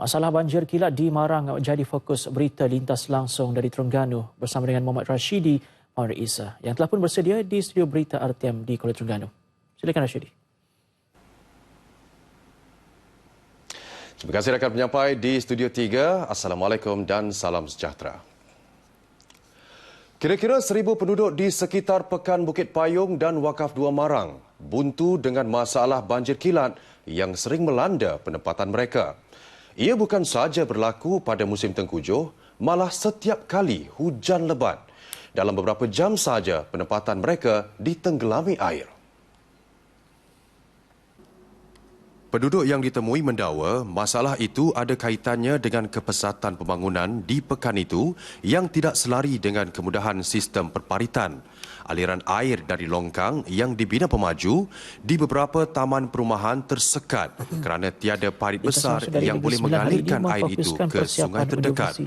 Masalah banjir kilat di Marang menjadi fokus berita lintas langsung dari Terengganu bersama dengan Muhammad Rashidi Muhammad Isa yang telah pun bersedia di studio berita RTM di Kuala Terengganu. Silakan Rashidi. Terima kasih rakan penyampai di Studio 3. Assalamualaikum dan salam sejahtera. Kira-kira seribu penduduk di sekitar Pekan Bukit Payung dan Wakaf Dua Marang buntu dengan masalah banjir kilat yang sering melanda penempatan mereka. Ia bukan sahaja berlaku pada musim tengkujuh, malah setiap kali hujan lebat. Dalam beberapa jam saja penempatan mereka ditenggelami air. Penduduk yang ditemui mendakwa masalah itu ada kaitannya dengan kepesatan pembangunan di pekan itu yang tidak selari dengan kemudahan sistem perparitan. Aliran air dari longkang yang dibina pemaju di beberapa taman perumahan tersekat kerana tiada parit besar yang boleh mengalirkan air itu ke sungai terdekat.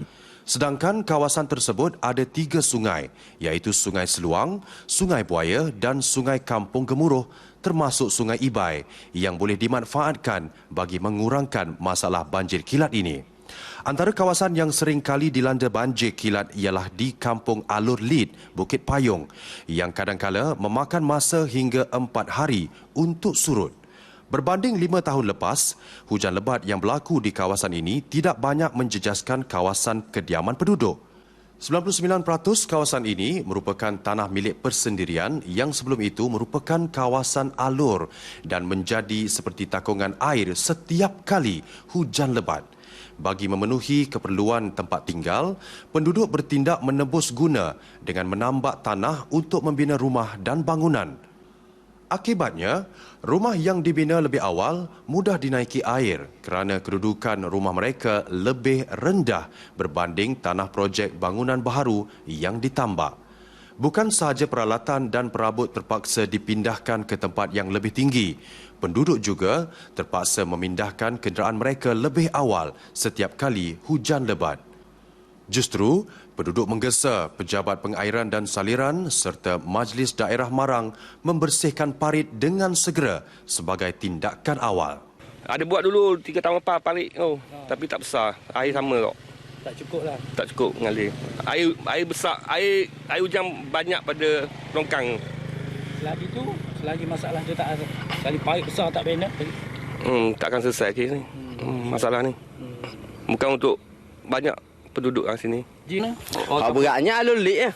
Sedangkan kawasan tersebut ada tiga sungai, iaitu Sungai Seluang, Sungai Buaya dan Sungai Kampung Gemuruh termasuk Sungai Ibai yang boleh dimanfaatkan bagi mengurangkan masalah banjir kilat ini. Antara kawasan yang sering kali dilanda banjir kilat ialah di Kampung Alur Lid, Bukit Payung yang kadang-kala memakan masa hingga empat hari untuk surut. Berbanding lima tahun lepas, hujan lebat yang berlaku di kawasan ini tidak banyak menjejaskan kawasan kediaman penduduk. 99% kawasan ini merupakan tanah milik persendirian yang sebelum itu merupakan kawasan alur dan menjadi seperti takungan air setiap kali hujan lebat. Bagi memenuhi keperluan tempat tinggal, penduduk bertindak menebus guna dengan menambak tanah untuk membina rumah dan bangunan. Akibatnya, rumah yang dibina lebih awal mudah dinaiki air kerana kedudukan rumah mereka lebih rendah berbanding tanah projek bangunan baharu yang ditambak. Bukan sahaja peralatan dan perabot terpaksa dipindahkan ke tempat yang lebih tinggi, penduduk juga terpaksa memindahkan kenderaan mereka lebih awal setiap kali hujan lebat. Justru, penduduk menggesa pejabat pengairan dan saliran serta Majlis Daerah Marang membersihkan parit dengan segera sebagai tindakan awal. Ada buat dulu tiga tahun lepas parit oh, ha. tapi tak besar. Air sama kok. Tak cukup lah. Tak cukup mengalir. Air air besar, air air hujan banyak pada longkang. Selagi tu, selagi masalah tu tak ada. Sekali parit besar tak bina. Hmm, takkan selesai kes ni. Hmm, masalah ni. Hmm. Bukan untuk banyak penduduk kat sini. Jina? Oh, oh beratnya alur lik ya.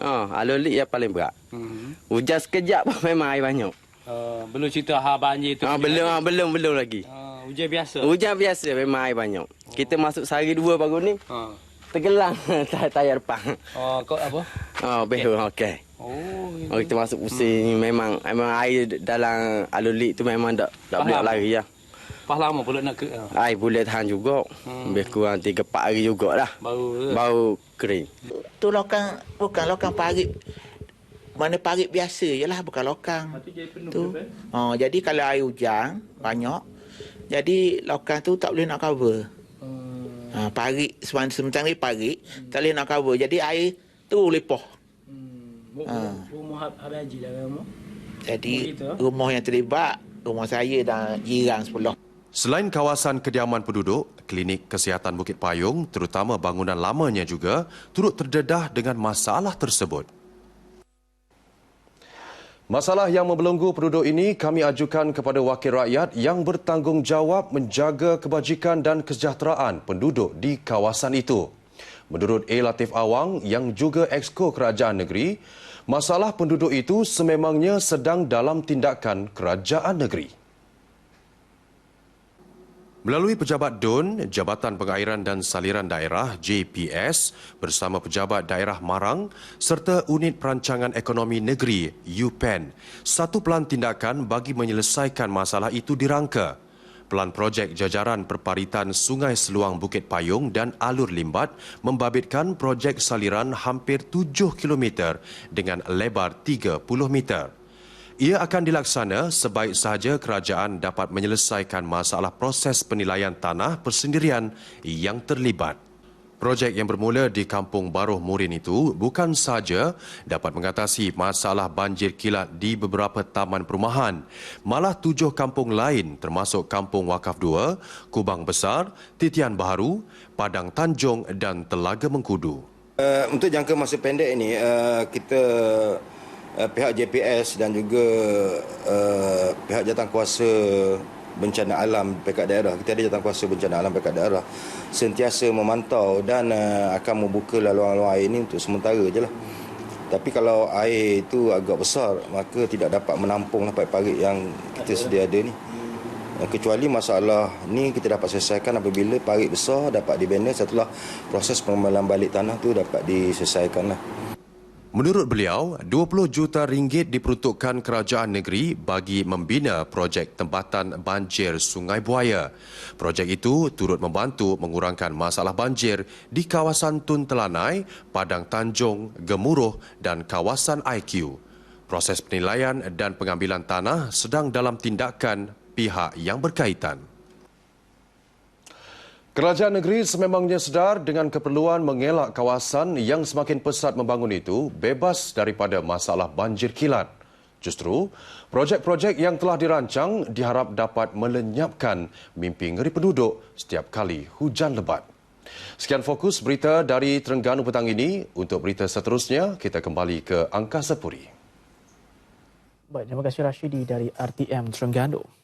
Oh, alur lik yang paling berat. Hmm. Hujan sekejap pun memang air banyak. Uh, belum cerita hal banjir tu. Ah, belum, ah, belum, belum lagi. Uh, hujan biasa? Hujan biasa memang air banyak. Oh. Kita masuk sehari dua baru ni. Uh. Tergelang tayar depan. Oh, kau apa? Oh, behu, okey. Okay. Oh, oh, kita masuk pusing hmm. memang memang air dalam alur lik tu memang tak tak boleh lari ya. Lepas lama pula nak ke? Ai boleh tahan juga. Hmm. Lebih kurang 3 4 hari jugalah. Baru baru kering. Tu lokang bukan lokang parit. Mana parit biasa jelah bukan lokang. Tu. Oh, jadi kalau air hujan banyak jadi lokang tu tak boleh nak cover. Hmm. Ha, parit sementara ni parit hmm. tak boleh nak cover. Jadi air tu lepoh. Hmm. Ha. Rumah habis haji dah rumah. Jadi rumah yang terlibat rumah saya dan jiran sebelah. Selain kawasan kediaman penduduk, klinik kesihatan Bukit Payung, terutama bangunan lamanya juga, turut terdedah dengan masalah tersebut. Masalah yang membelenggu penduduk ini kami ajukan kepada wakil rakyat yang bertanggungjawab menjaga kebajikan dan kesejahteraan penduduk di kawasan itu. Menurut A. Latif Awang yang juga exco kerajaan negeri, masalah penduduk itu sememangnya sedang dalam tindakan kerajaan negeri. Melalui pejabat DUN, Jabatan Pengairan dan Saliran Daerah JPS bersama pejabat daerah Marang serta Unit Perancangan Ekonomi Negeri UPEN, satu pelan tindakan bagi menyelesaikan masalah itu dirangka. Pelan projek jajaran perparitan Sungai Seluang Bukit Payung dan Alur Limbat membabitkan projek saliran hampir 7 km dengan lebar 30 meter. Ia akan dilaksana sebaik sahaja kerajaan dapat menyelesaikan masalah proses penilaian tanah persendirian yang terlibat. Projek yang bermula di Kampung Baruh Murin itu bukan saja dapat mengatasi masalah banjir kilat di beberapa taman perumahan, malah tujuh kampung lain termasuk Kampung Wakaf 2, Kubang Besar, Titian Baharu, Padang Tanjung dan Telaga Mengkudu. Uh, untuk jangka masa pendek ini, uh, kita uh, pihak JPS dan juga uh, pihak jawatankuasa bencana alam pekat daerah. Kita ada jawatankuasa bencana alam pekat daerah. Sentiasa memantau dan uh, akan membuka laluan-laluan air ini untuk sementara je lah. Tapi kalau air itu agak besar maka tidak dapat menampung dapat parit yang kita sedia ada ni. Kecuali masalah ni kita dapat selesaikan apabila parit besar dapat dibina setelah proses pengembalan balik tanah tu dapat diselesaikan lah. Menurut beliau, 20 juta ringgit diperuntukkan kerajaan negeri bagi membina projek tempatan banjir Sungai Buaya. Projek itu turut membantu mengurangkan masalah banjir di kawasan Tun Telanai, Padang Tanjung, Gemuruh dan kawasan IQ. Proses penilaian dan pengambilan tanah sedang dalam tindakan pihak yang berkaitan. Kerajaan negeri sememangnya sedar dengan keperluan mengelak kawasan yang semakin pesat membangun itu bebas daripada masalah banjir kilat. Justru, projek-projek yang telah dirancang diharap dapat melenyapkan mimpi ngeri penduduk setiap kali hujan lebat. Sekian fokus berita dari Terengganu petang ini. Untuk berita seterusnya, kita kembali ke Angkasa Puri. Baik, terima kasih Rashidi dari RTM Terengganu.